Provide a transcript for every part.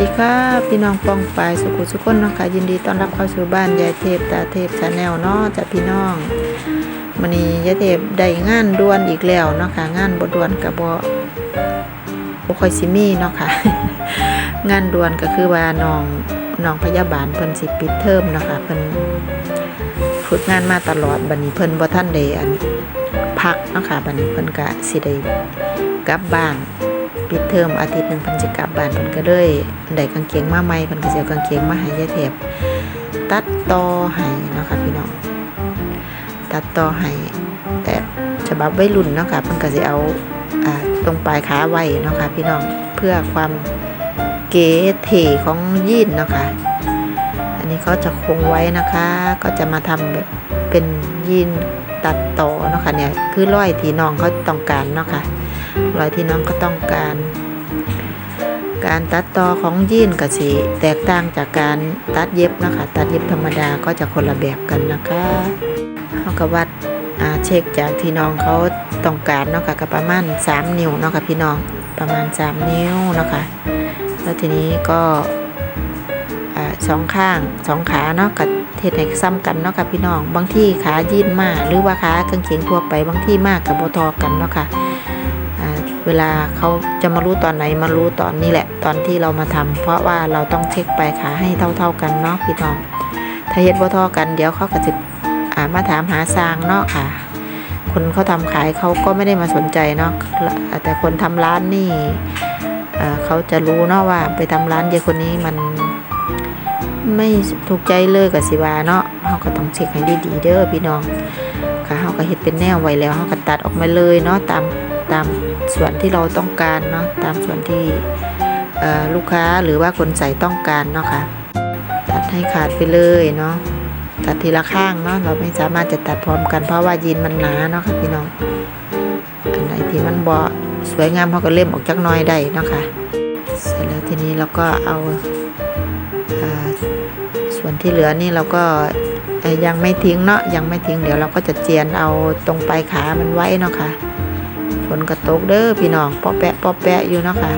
วัสดีครับพี่น้องปองปายสุขุสุขคนเนาะค่ะยินดีต้อนรับเข้าสู่บ้านยายเทพตาเทพชาแนลเนาะจากพี่น้องมันนี้ยายเทพได้งานด่วนอีกแล้วเนาะค่ะงานบด่วนกับบ่บ่ค่อยสิมีเนาะค่ะ งานด่วนก็คือว่าน้องน้องพยาบาลเพิ่นสิปิดเทอมเนาะค่ะเพิ่นฝึกงานมาตลอดบัดนี้เพิ่นบ่ทันได้อันพักเนาะค่ะบัดนี้เพิ่นก็สิได้กลับบ้าน ปิดเทอมอาทิตย์หนึ่งเพิ่นจะกลับบ้านเพิ่นก็เลยได้กางเกงมาใหม่เพิ่นก็สิเอากางเกงมาให้ยายเทพตัดต่อให้เนาะค่ะพี่น้องตัดต่อให้แต่ฉบับวัยรุ่นเนาะค่ะเพิ่นก็สิเอาตรงปลายขาไว้เนาะค่ะพี่น้องเพื่อความเก๋เท่ของยีนเนาะค่ะอันนี้เขาจะคงไว้นะคะ ก็จะมาทำแบบเป็นยีนตัดต่อเนาะค่ะเนี่ยคือร้อยที่น้องเขาต้องการเนาะค่ะ รอยที่น้องก็ต้องการ การตัดต่อของยีนกับสีแตกต่างจากการตัดเย็บนะคะ ตัดเย็บธรรมดาก็จะคนละแบบกันนะคะเขาก็วัดเช็คจากที่น้องเขาต้องการเนาะค่ะก็ประมาณ 3 นิ้วเนาะค่ะพี่น้องประมาณ 3 นิ้วเนาะค่ะแล้วทีนี้ก็สองข้างสองขาเนาะกับเทศให้ซ้ำกันเนาะค่ะพี่น้อง บางที่ขายีนมากหรือว่าขากางเกงทั่วไปบางที่มากกับบทอกันเนาะค่ะอ่า เวลาเขาจะมารู้ตอนไหนมารู้ตอนนี้แหละ ตอนที่เรามาทำเพราะว่าเราต้องเช็คปลายขาให้เท่า ๆกันเนาะพี่ทอง ถ้าเฮ็ดบ่เท่ากันเดี๋ยวเขาก็จะอ่ามาถามหาซางเนาะค่ะ คนเขาทำขายเขาก็ไม่ได้มาสนใจเนาะแต่คนทำร้านนี่เขาจะรู้เนาะว่าไปทำร้านเยคนนี้มันไม่ถูกใจเลยกับสิวาเนาะเขาก็ต้องเช็คให้ดีๆเด้อพี่น้องค่ะเขาก็เฮ็ดเป็นแนวไว้แล้วเขาก็ตัดออกมาเลยเนาะตามตาม ส่วนที่เราต้องการเนาะตามส่วนที่ลูกค้าหรือว่าคนใส่ต้องการเนาะค่ะตัดให้ขาดไปเลยเนาะตัดทีละข้างเนาะเราไม่สามารถจะตัดพร้อมกันเพราะว่ายีนมันหนาเนาะค่ะพี่น้องอันไหนที่มันบ่สวยงามเขาก็เล่มออกจักน้อยได้เนาะค่ะเสร็จแล้วทีนี้เราก็เอาส่วนที่เหลือนี่เราก็ยังไม่ทิ้งเนาะยังไม่ทิ้งเดี๋ยวเราก็จะเจียนเอาตรงปลายขามันไว้เนาะค่ะ ฝนกระตกเด้อพี่น้องปอแปะปอแปะอยู่เนาะค่ะ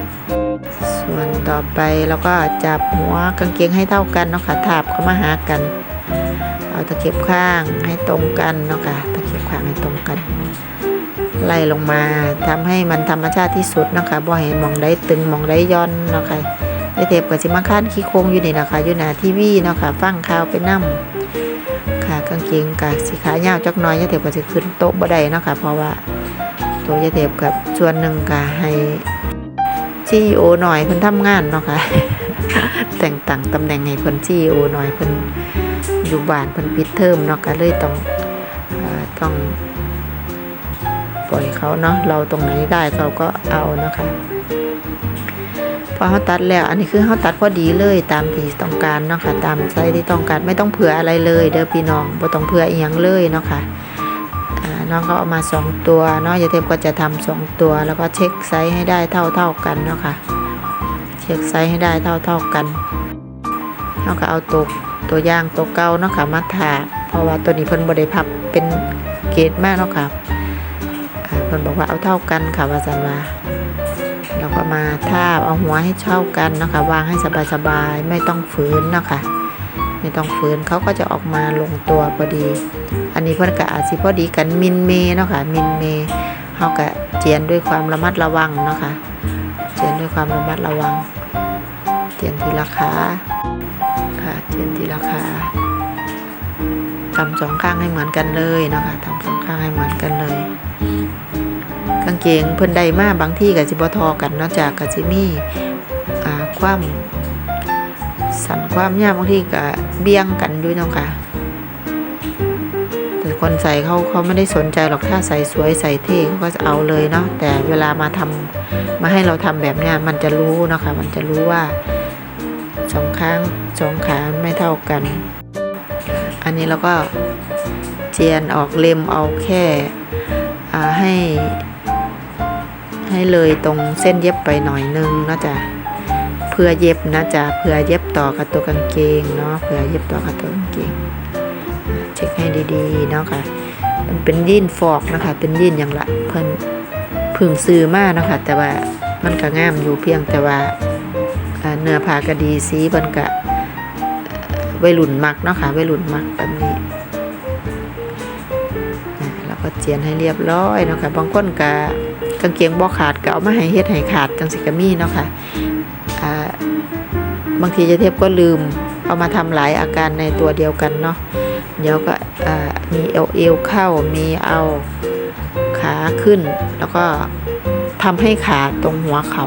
ส่วนต่อไปเราก็จับหัวกางเกงให้เท่ากันเนาะค่ะทาบเข้ามาหากัน เอาตะเข็บข้างให้ตรงกันเนาะค่ะตะเข็บข้างให้ตรงกันไล่ลงมาทำให้มันธรรมชาติที่สุดเนาะค่ะบ่ให้หมองได้ตึงมองได้ย่อนเนาะค่ะไอเทปกับสิมาค้นขี้โค้งอยู่นี่นะคะอยู่หน้าทีวีเนาะค่ะฟังข่าวไปนั่มค่ะกางเกงกับสีขายาวจักน้อยยายเทปก็จะขึ้นโต๊ะบ่ได้เนาะค่ะเพราะว่า ตัวยายเทปกับส่วนหนึ่งก็ให้ซีโอหน่อยเพิ่นทำงานเนาะค่ะ แต่งตั้งตำแหน่งให้เพิ่นซีโอหน่อยเพิ่นอยู่บ้านเพิ่นปิดเทอมเนาะก็เลยต้องอต้องปล่อยเขาเนาะเราตรงไหนได้เขาก็เอาเนาะคะพอเขาตัดแล้วอันนี้คือเขาตัดพอดีเลยตามที่ต้องการเนาะค่ะตามไซส์ที่ต้องการไม่ต้องเผื่ออะไรเลย เด้อพี่น้องบ่ต้องเผื่ออีหยังเลยเนาะค่ะอ่า น้องเขาเอามาสองตัวเนาะยายเทพก็จะทำสองตัว แล้วก็เช็คไซส์ให้ได้เท่าเท่าๆกันเนาะค่ะ เช็คไซส์ให้ได้เท่าเท่าๆกันแล้วก็เอาตัวตัวย่างตัวเก่าเนาะค่ะมาถาเพราะว่าตัวนี้เพิ่นบ่ได้พับเป็นเกรดมากเนาะค่ะอ่าเพิ่นบอกว่าเอาเท่ากันค่ะว่าสันว่าเราก็มาทาบเอาหัวให้เท่ากันเนาะคะวางให้สบายๆไม่ต้องฝืนเนาะค่ะไม่ต้องฝืนเขาก็จะออกมาลงตัวพอดี อันนี้เพิ่นก็อาจสิพอดีกันมินเมเนาะค่ะมินเมเฮาก็เจียนด้วยความระมัดระวังเนาะค่ะเจียนด้วยความระมัดระวังเจียนทีละขาค่ะเจียนทีละขาทำสองข้างให้เหมือนกันเลยเนาะค่ะทำสองข้างให้เหมือนกันเลย กางเกงเพิ่นใดมาบางที่กับสิบทอกันเนอกจากกับสิมีอ่าความสันความยาวบางที่กับเบี้ยงกันด้วยเนาะค่ะ คนใส่เขาเขาไม่ได้สนใจหรอกถ้าใส่สวยใส่เท่เขาก็จะเอาเลยเนาะแต่เวลามาทำมาให้เราทำแบบเนี้ยมันจะรู้เนาะค่ะมันจะรู้ว่าสองข้างสองขาไม่เท่ากัน อันนี้เราก็เจียนออกเล็มเอาแค่ให้ ให้เลยตรงเส้นเย็บไปหน่อยนึงนะจ๊ะเพื่อเย็บนะจ๊ะเพื่อเย็บต่อกับตัวกางเกงเนาะเพื่อเย็บต่อกับตัวกางเกงเช็คให้ดีๆเนาะค่ะมันเป็นยีนฟอกนะคะเป็นยีนอย่างละเพิ่นพึ่งซื้อมาเนะค่ะแต่ว่ามันก็งามอยู่เพียงแต่ว่าเนื้อผ้าก็ดีสีเพิ่นก็วัยรุ่นมักเนาะค่ะวัยรุ่นมักแบบนี้อ่าแล้วก็เจียนให้เรียบร้อยเนาะค่ะบางคนก็กางเกงบ่ขาดก็เอามาให้เฮ็ดให้ขาดจังสิก็มีเนาะค่ะอ่าบางทีจะเทียบก็ลืมเอามาทำหลายอาการในตัวเดียวกันเนาะ เดี๋ยวก็มีเอวเอวเข้ามีเอาขาขึ้น แล้วก็ทำให้ขาตรงหัวเขา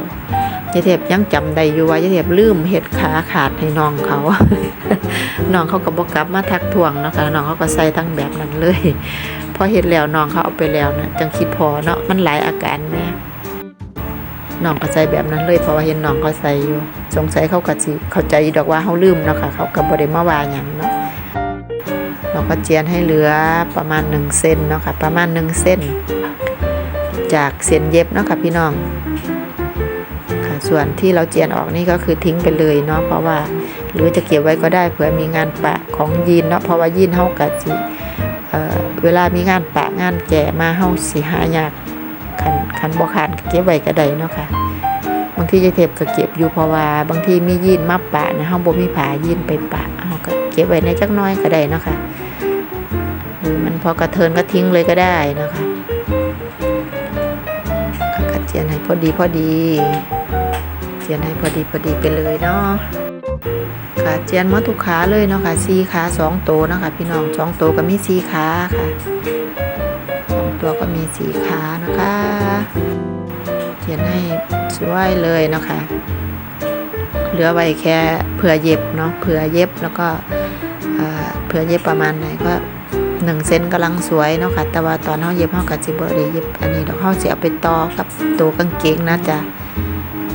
ยายเทพยังจำได้อยู่ว่ายายเทพลืมเห็ดขาขาดให้น้องเขาน้องเขาก็บอกกลับมาทักทวงเนาะคะน้องเขาก็ใส่ทั้งแบบนั้นเลยพอเห็ดแล้วน้องเขาเอาไปแล้วนะจังคิดพอเนาะมันหลายอาการแม่น้องก็ใส่แบบนั้นเลยเพราะว่าเห็นน้องเขาใส่อยู่ สงสัยเขาก็สิเข้าใจดอกว่าเขาลืมเนาะค่ะเขาก็บ่ได้มาว่าหยังเนาะ เราก็เจียนให้เหลือประมาณ1เส้นเนาะค่ะประมาณ1เส้น จากเส้นเย็บเนาะค่ะพี่น้องค่ะส่วนที่เราเจียนออกนี่ก็คือทิ้งไปเลยเนาะเพราะว่า หรือจะเก็บไว้ก็ได้เผื่อมีงานปะของยีนเนาะเพราะว่ายีนเฮากะจิเอ่อเวลามีงานปะงานแก่มาเฮาสิหายากคันคันบ่ขาดเก็บไว้ก็ได้เนาะค่ะบางทีจะเทบก็เก็บอยู่เพราะว่าบางทีมียีนมาปะนะเฮาบ่มีผายีนไปปะเฮาก็เก็บไว้ในจักน้อยก็ได้เนาะค่ะือมันพอกระเทินก็ทิ้งเลยก็ได้นะคะก็เจียนให้พอดีพอดี เจียนให้พอดีพอดีไปเลยเนาะค่ะเจียนมาทุกขาเลยเนาะค่ะสี่ขาสองตัวเนาะค่ะพี่น้องสองตัวก็มีสี่ขาค่ะสองตัวก็มีสี่ขานะคะเจียนให้สวยเลยเนาะค่ะเหลือไว้แค่เผื่อเย็บเนาะเผื่อเย็บแล้วก็เผื่อเย็บประมาณไหนก็ หนึ่งเซนกำลังสวยเนาะค่ะ แต่ว่าตอนเขาเย็บเขากับจิเบอร์เย็บอันนี้เดี๋ยวเขาจะเอาไปต่อกับตัวกางเกงนะจ๊ะ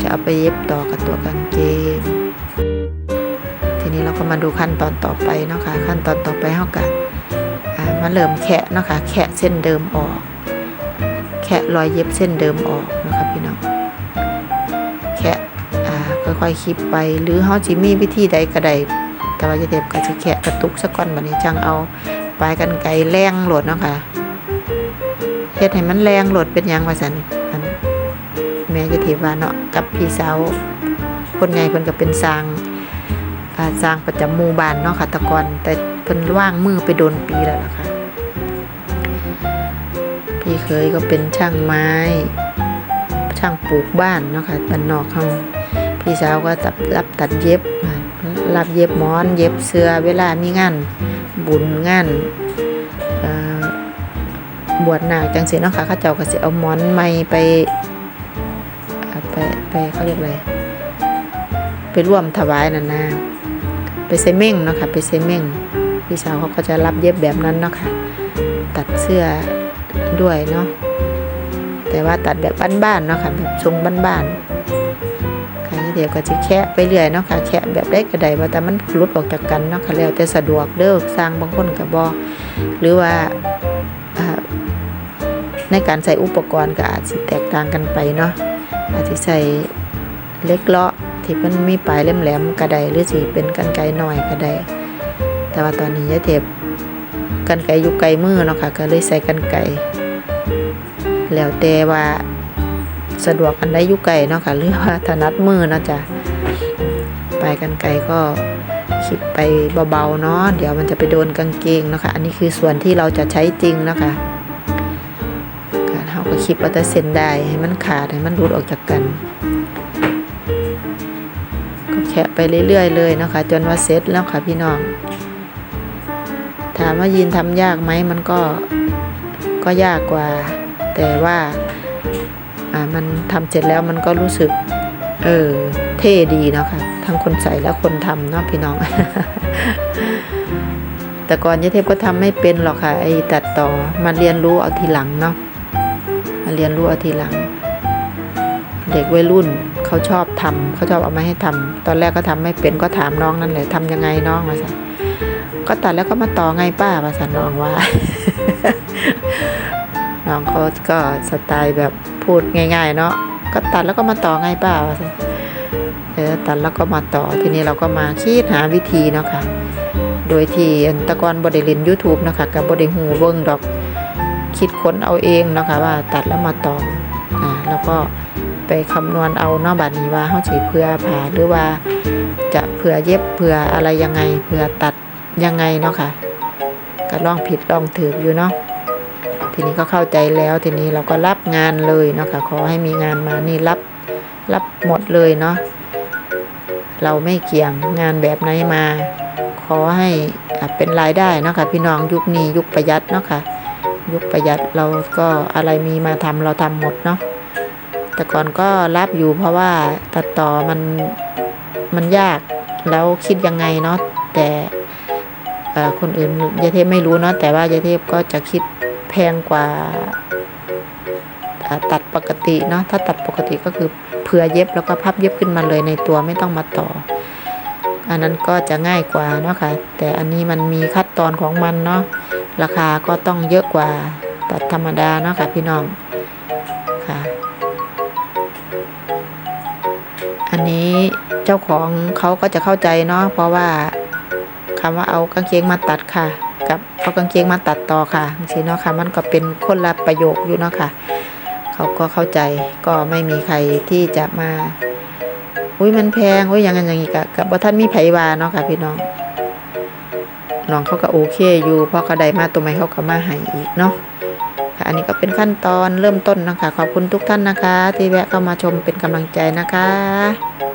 จะเอาไปเย็บต่อกับตัวกางเกง ทีนี้เราก็มาดูขั้นตอนต่อไปเนาะค่ะ ขั้นตอนต่อไปเท่ากับอ่ามาเริ่มแคะเนาะค่ะ แคะเส้นเดิมออก แคะรอยเย็บเส้นเดิมออกนะคะพี่น้อง แคะอ่าค่อยๆคลิปไป หรือเฮาจิมีวิธีใดก็ได้แต่ว่าจะเด็บก็จะแคะกระตุกสักก้อนบัดนี้จังเอา ปลายกันไกรแรงโหลดเนาะค่ะเฮ็ดให้มันแรงโหลดเป็นยังว่าซั่นแม่จะถือว่าเนาะกับพี่สาวคนใหญ่เพิ่นก็เป็นสร้างอ่าสร้างประจำหมู่บ้านเนาะค่ะตะกอนแต่เพิ่นว่างมือไปโดนปีแล้วล่ะค่ะพี่เคยก็เป็นช่างไม้ ช่างปลูกบ้านเนาะค่ะบ้านนอกเขาพี่สาวก็รับตัดเย็บรับเย็บหมอน เย็บเสื้อเวลามีงาน บุญงานบวชนาคจังซี่เนาะค่ะเขาเจ้าก็สิเอาหมอนใหม่ไปไปไปเขาเรียกอะไรไปร่วมถวายนั่นนะไปเซเม่งเนาะค่ะไปเซเม่งพี่สาวเขาก็จะรับเย็บแบบนั้นเนาะค่ะตัดเสื้อด้วยเนาะแต่ว่าตัดแบบบ้านๆเนาะค่ะแบบทรงบ้านๆ เดี๋ยวก็จะแคะไปเรื่อยเนาะค่ะแคะแบบได้กระไดว่าแต่มันหลุดออกจากกันเนาะค่ะแล้วแต่สะดวกเด้อสร้างบางคนกับบอหรือว่าในการใส่อุปกรณ์ก็อาจจะแตกต่างกันไปเนาะอาจจะใส่เล็กเลาะที่มันมีปลายแหลมๆก็ไดหรือสิเป็นกันไกหน่อยก็ไดแต่ว่าตอนนี้ยายเทปกันไกอยู่ไกลมือเนาะค่ะก็เลยใส่กันไกแล้วแต่ว่า สะดวกอันใดอยู่ไกลเนาะค่ะหรือว่าถนัดมือนาะจ้ะปกันไกรก็คิดไปเบาๆเนาะเดี๋ยวมันจะไปโดนกางเกงนะคะ อันนี้คือส่วนที่เราจะใช้จริงนะคะการเขาก็คิดว่าจะเส้นได้ให้มันขาดให้มันรุดออกจากกัน ก็แคะไปเรื่อยๆเลยนะคะ จนว่าเสร็จแล้วค่ะพี่น้อง ถามว่ายินทำยากไหมมันก็ก็ยากกว่า แต่ว่า มันทำเสร็จแล้วมันก็รู้สึก เออเท่ดีเนาะค่ะทั้งคนใส่และคนทำเนาะพี่น้อง แต่ก่อนยาเทพก็ทำไม่เป็นหรอกค่ะไอ้ตัดต่อมาเรียนรู้เอาทีหลังเนาะมาเรียนรู้เอาทีหลัง เด็กวัยรุ่นเขาชอบทำเขาชอบเอามาให้ทำตอนแรกก็ทำไม่เป็นก็ถามน้องนั่นแหละทำยังไงน้องมาสันก็ตัดแล้วก็มาต่อไงป้ามาสันน้องว่าน้องเขาก็สไตล์แบบ พูดง่าย ๆ เนาะก็ตัดแล้วก็มาต่อไงป้าว่าเออตัดแล้วก็มาต่อทีนี้เราก็มาคิดหาวิธีเนาะค่ะ โดยที่ตะกอนบริล่น YouTube นะคะกับบริหูเบิ้งดอกคิดค้นเอาเองเนาะคะว่าตัดแล้วมาต่ออ่าแล้วก็ไปคำนวณเอาเนาะบัดนี้ว่าเฮาสิเพื่อผ่าหรือว่าจะเผื่อเย็บเผื่ออะไรยังไงเผื่อตัดยังไงเนาะค่ะก็ลองผิดลองถูกอยู่เนาะ ทีนี้ก็เข้าใจแล้วทีนี้เราก็รับงานเลยเนาะค่ะขอให้มีงานมานี่รับรับหมดเลยเนาะเราไม่เกี่ยงงานแบบไหนมา ขอให้เป็นรายได้เนาะค่ะพี่น้องยุคนี้ยุคประหยัดเนาะค่ะยุคประหยัดเราก็อะไรมีมาทำเราทำหมดเนาะแต่ก่อนก็รับอยู่เพราะว่าตัดต่อมันมันยากแล้วคิดยังไงเนาะแต่คนอื่นยาเทพไม่รู้เนาะแต่ว่ายาเทพก็จะคิด แพงกว่าตัดปกติเนาะถ้าตัดปกติก็คือเผื่อเย็บแล้วก็พับเย็บขึ้นมาเลยในตัวไม่ต้องมาต่อ อันนั้นก็จะง่ายกว่าเนาะค่ะแต่อันนี้มันมีขั้นตอนของมันเนาะราคาก็ต้องเยอะกว่าตัดธรรมดาเนาะค่ะพี่น้องค่ะ อันนี้เจ้าของเขาก็จะเข้าใจเนาะเพราะว่าคำว่าเอากางเกงมาตัดค่ะ กับเอากางเกงมาตัดต่อค่ะจริงๆเนาะค่ะ มันก็เป็นคนละประโยคอยู่เนาะค่ะ เขาก็เข้าใจก็ไม่มีใครที่จะมา อุ้ยมันแพงอุ้ยอย่างนั้นอย่างนี้กะกับว่าท่านมีไผวาเนาะค่ะ พี่น้องน้องเขาก็โอเคอยู่เพระเขาได้มาตัวใหม่เขาก็มาให้อีกเนาะค่ะอันนี้ก็เป็นขั้นตอนเริ่มต้นนะคะ ขอบคุณทุกท่านนะคะ ที่แวะเข้ามาชมเป็นกำลังใจนะคะ